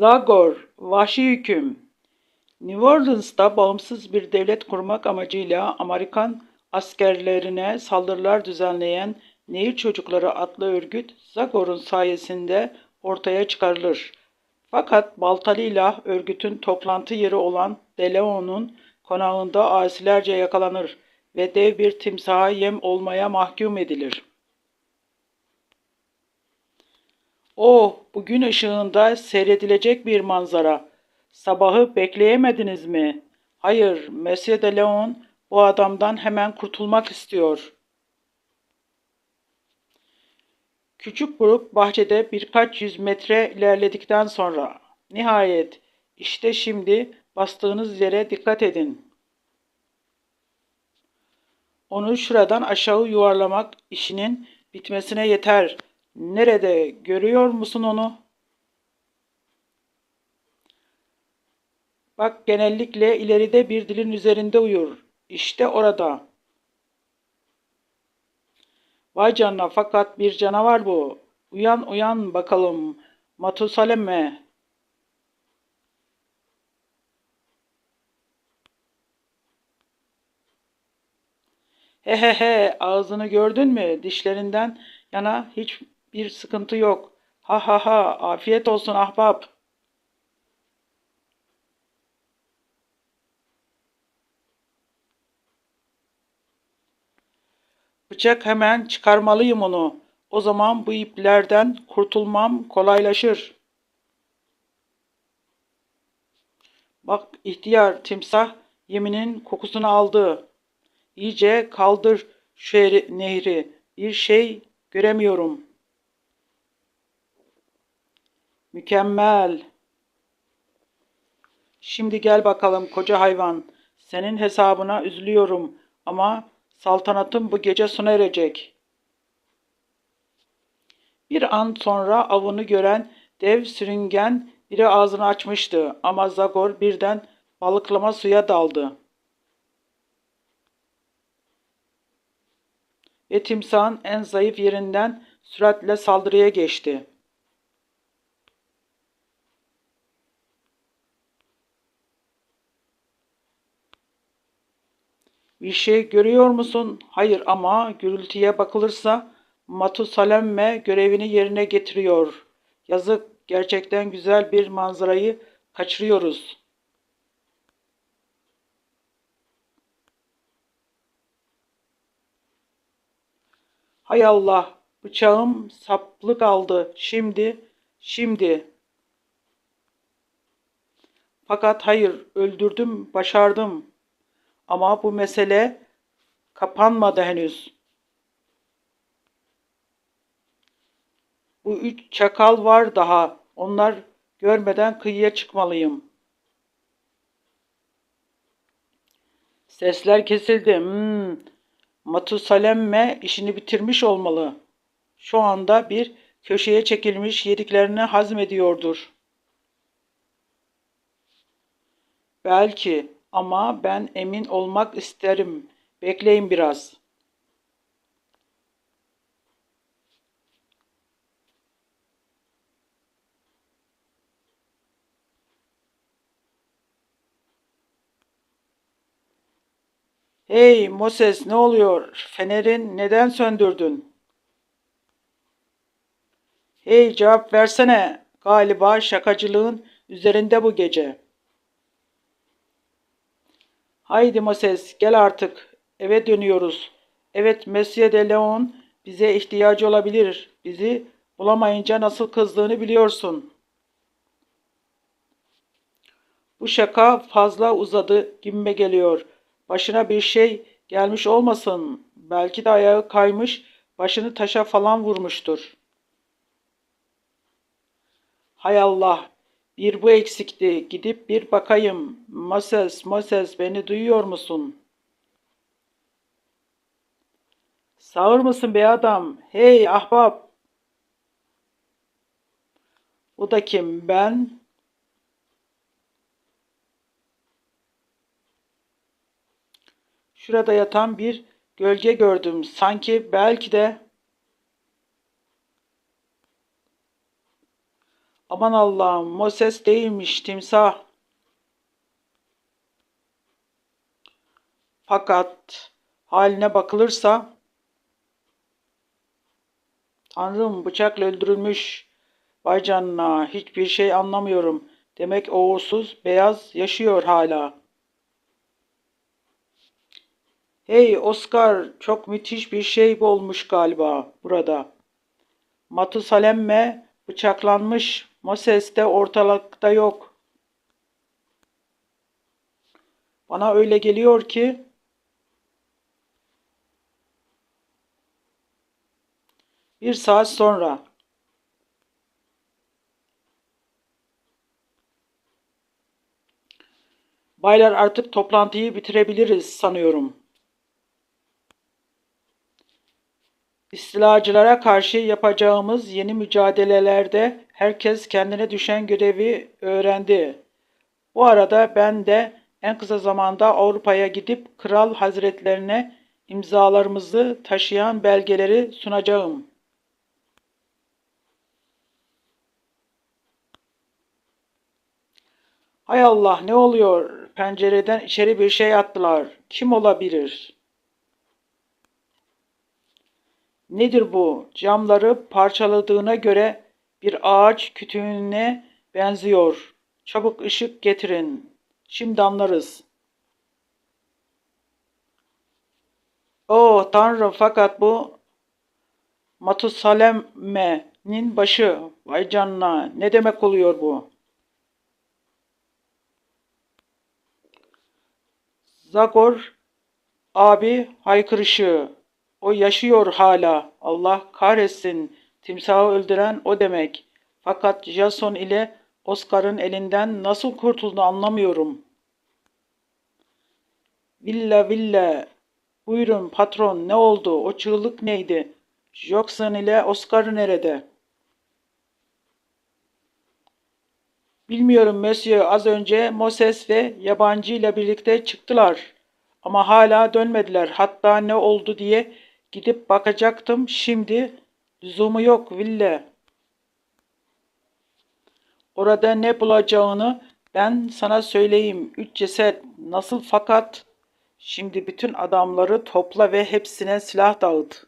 Zagor, vahşi hüküm. New Orleans'ta bağımsız bir devlet kurmak amacıyla Amerikan askerlerine saldırılar düzenleyen Nehir Çocukları adlı örgüt Zagor'un sayesinde ortaya çıkarılır. Fakat Baltalı'yla örgütün toplantı yeri olan Deleon'un konağında asilerce yakalanır ve dev bir timsaha yem olmaya mahkum edilir. Oh, bugün ışığında seyredilecek bir manzara. Sabahı bekleyemediniz mi? Hayır, Monsieur de Leon bu adamdan hemen kurtulmak istiyor. Küçük grup bahçede birkaç yüz metre ilerledikten sonra nihayet işte şimdi bastığınız yere dikkat edin. Onu şuradan aşağı yuvarlamak işinin bitmesine yeter. Nerede görüyor musun onu? Bak genellikle ileride bir dilin üzerinde uyur. İşte orada. Vay canına fakat bir canavar bu. Uyan uyan bakalım. Matusalemme. He he he ağzını gördün mü? Dişlerinden yana hiçbir sıkıntı yok. Ha ha ha afiyet olsun ahbap. Bıçak hemen çıkarmalıyım onu. O zaman bu iplerden kurtulmam kolaylaşır. Bak ihtiyar timsah yeminin kokusunu aldı. İyice kaldır şu nehri. Bir şey göremiyorum. Mükemmel. Şimdi gel bakalım koca hayvan. Senin hesabına üzülüyorum ama saltanatım bu gece sona erecek. Bir an sonra avını gören dev sürüngen biri ağzını açmıştı ama Zagor birden balıklama suya daldı. Ve timsahın en zayıf yerinden süratle saldırıya geçti. Bir şey görüyor musun? Hayır ama gürültüye bakılırsa Matusalemme görevini yerine getiriyor. Yazık, gerçekten güzel bir manzarayı kaçırıyoruz. Hay Allah, bıçağım saplı kaldı. Şimdi, şimdi. Fakat hayır, öldürdüm, başardım. Ama bu mesele kapanmadı henüz. Bu üç çakal var daha. Onlar görmeden kıyıya çıkmalıyım. Sesler kesildi. Hmm. Matusalemme işini bitirmiş olmalı. Şu anda bir köşeye çekilmiş yediklerini hazmediyordur. Belki ama ben emin olmak isterim. Bekleyin biraz. Hey Moses ne oluyor? Fenerin neden söndürdün? Hey cevap versene. Galiba şakacılığın üzerinde bu gece. Haydi Moses gel artık. Eve dönüyoruz. Evet Monsieur de Leon bize ihtiyacı olabilir. Bizi bulamayınca nasıl kızdığını biliyorsun. Bu şaka fazla uzadı gibime geliyor. Başına bir şey gelmiş olmasın. Belki de ayağı kaymış, başını taşa falan vurmuştur. Hay Allah, bir bu eksikti. Gidip bir bakayım. Moses, Moses beni duyuyor musun? Sağır mısın be adam? Hey ahbap. Bu da kim? Ben. Şurada yatan bir gölge gördüm. Sanki belki de Aman Allah'ım Moses değilmiş timsah. Fakat haline bakılırsa Tanrım bıçakla öldürülmüş. Vay canına hiçbir şey anlamıyorum. Demek o uğursuz beyaz yaşıyor hala. Hey Oscar çok müthiş bir şey olmuş galiba burada. Matusalemme bıçaklanmış. Moses de ortalıkta yok. Bana öyle geliyor ki bir saat sonra Baylar artık toplantıyı bitirebiliriz sanıyorum. İstilacılara karşı yapacağımız yeni mücadelelerde herkes kendine düşen görevi öğrendi. Bu arada ben de en kısa zamanda Avrupa'ya gidip Kral Hazretlerine imzalarımızı taşıyan belgeleri sunacağım. Hay Allah ne oluyor? Pencereden içeri bir şey attılar. Kim olabilir? Nedir bu? Camları parçaladığına göre bir ağaç kütüğüne benziyor. Çabuk ışık getirin. Şimdi anlarız. Oh Tanrım fakat bu Matusalemme'nin başı. Vay canına ne demek oluyor bu? Zagor abi haykırışı. O yaşıyor hala. Allah kahretsin. Timsahı öldüren o demek. Fakat Jason ile Oscar'ın elinden nasıl kurtuldu anlamıyorum. Villa villa. Buyurun patron ne oldu? O çığlık neydi? Jackson ile Oscar nerede? Bilmiyorum Monsieur az önce Moses ve yabancı ile birlikte çıktılar. Ama hala dönmediler. Hatta ne oldu diye gidip bakacaktım. Şimdi lüzumu yok Ville. Orada ne bulacağını ben sana söyleyeyim. Üç ceset nasıl fakat şimdi bütün adamları topla ve hepsine silah dağıt.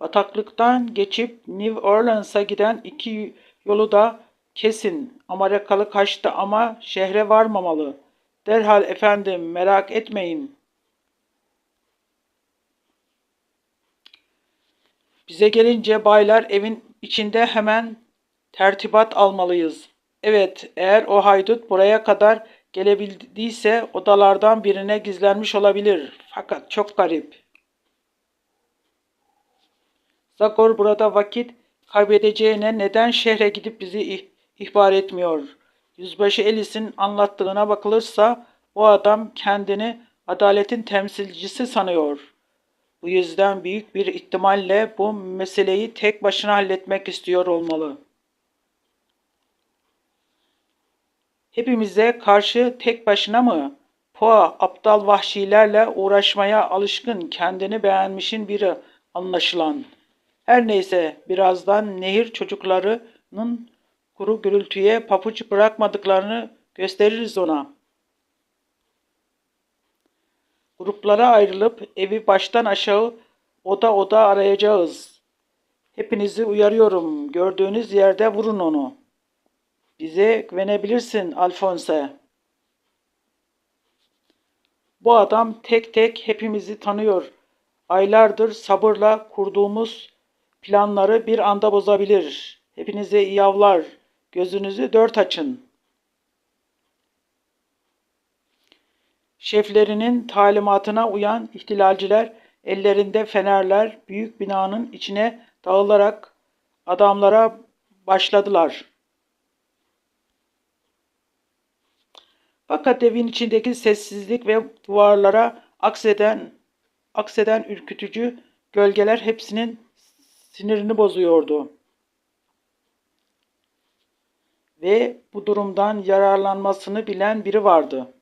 Bataklıktan geçip New Orleans'a giden iki yolu da kesin. Amerikalı kaçtı ama şehre varmamalı. Derhal efendim merak etmeyin. Bize gelince baylar evin içinde hemen tertibat almalıyız. Evet, eğer o haydut buraya kadar gelebildiyse odalardan birine gizlenmiş olabilir. Fakat çok garip. Zagor burada vakit kaybedeceğine neden şehre gidip bizi ihbar etmiyor? Yüzbaşı Elis'in anlattığına bakılırsa o adam kendini adaletin temsilcisi sanıyor. Bu yüzden büyük bir ihtimalle bu meseleyi tek başına halletmek istiyor olmalı. Hepimize karşı tek başına mı? Poa aptal vahşilerle uğraşmaya alışkın kendini beğenmişin biri anlaşılan. Her neyse birazdan nehir çocuklarının kuru gürültüye papuç bırakmadıklarını gösteririz ona. Gruplara ayrılıp evi baştan aşağı oda oda arayacağız. Hepinizi uyarıyorum. Gördüğünüz yerde vurun onu. Bize güvenebilirsin Alphonse. Bu adam tek tek hepimizi tanıyor. Aylardır sabırla kurduğumuz planları bir anda bozabilir. Hepinize iyi avlar. Gözünüzü dört açın. Şeflerinin talimatına uyan ihtilalciler ellerinde fenerler büyük binanın içine dağılarak adamlara başladılar. Fakat evin içindeki sessizlik ve duvarlara akseden akseden ürkütücü gölgeler hepsinin sinirini bozuyordu. Ve bu durumdan yararlanmasını bilen biri vardı.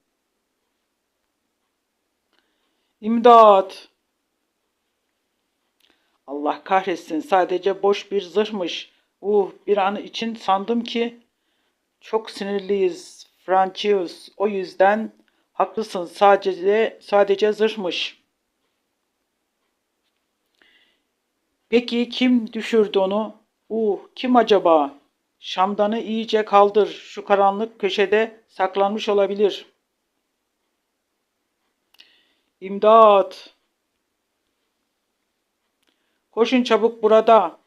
Allah kahretsin sadece boş bir zırhmış. Uh bir an için sandım ki çok sinirliyiz Francius. O yüzden haklısın sadece sadece zırhmış. Peki kim düşürdü onu? Uh kim acaba? Şamdanı iyice kaldır. Şu karanlık köşede saklanmış olabilir. İmdat! Koşun çabuk burada.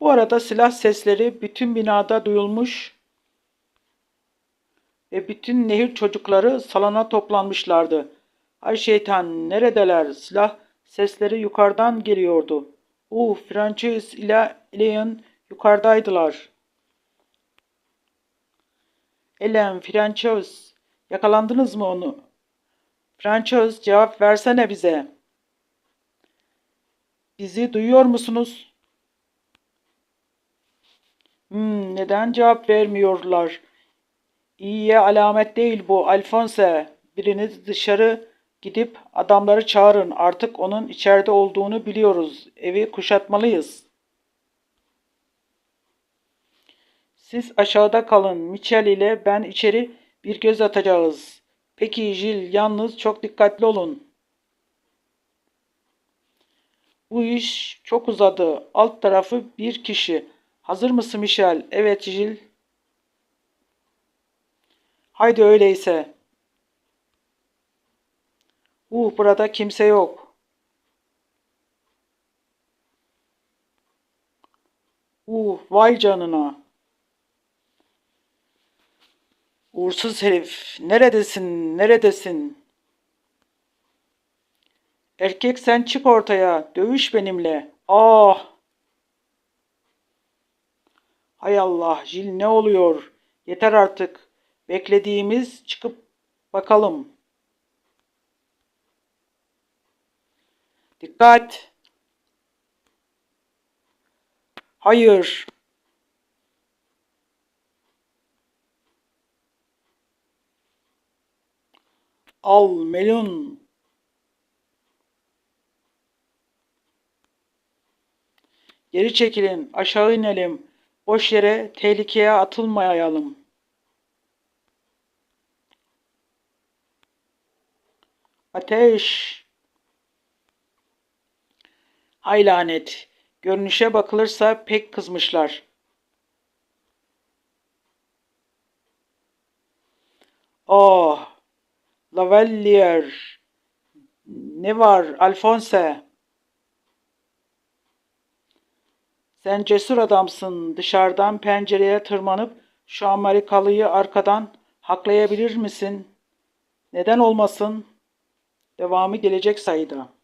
Bu arada silah sesleri bütün binada duyulmuş ve bütün nehir çocukları salona toplanmışlardı. Ay şeytan neredeler? Silah sesleri yukarıdan geliyordu. Uh, Francis ile Leon yukarıdaydılar. Ellen, Francis, yakalandınız mı onu? Francis, cevap versene bize. Bizi duyuyor musunuz? Hmm, neden cevap vermiyorlar? İyiye alamet değil bu Alphonse. Biriniz dışarı gidip adamları çağırın. Artık onun içeride olduğunu biliyoruz. Evi kuşatmalıyız. Siz aşağıda kalın. Mitchell ile ben içeri bir göz atacağız. Peki Jill yalnız çok dikkatli olun. Bu iş çok uzadı. Alt tarafı bir kişi. Hazır mısın Michel? Evet Jill. Haydi öyleyse. Uh burada kimse yok. Uh vay canına. Uğursuz herif. Neredesin? Neredesin? Erkek sen çık ortaya. Dövüş benimle. Ah! Hay Allah, Jil ne oluyor? Yeter artık. Beklediğimiz çıkıp bakalım. Dikkat! Hayır. Al melun. Geri çekilin, aşağı inelim. Boş yere tehlikeye atılmayalım. Ateş. Hay lanet. Görünüşe bakılırsa pek kızmışlar. Oh, Lavalier. Ne var Alphonse? Sen cesur adamsın. Dışarıdan pencereye tırmanıp şu Amerikalıyı arkadan haklayabilir misin? Neden olmasın? Devamı gelecek sayıda.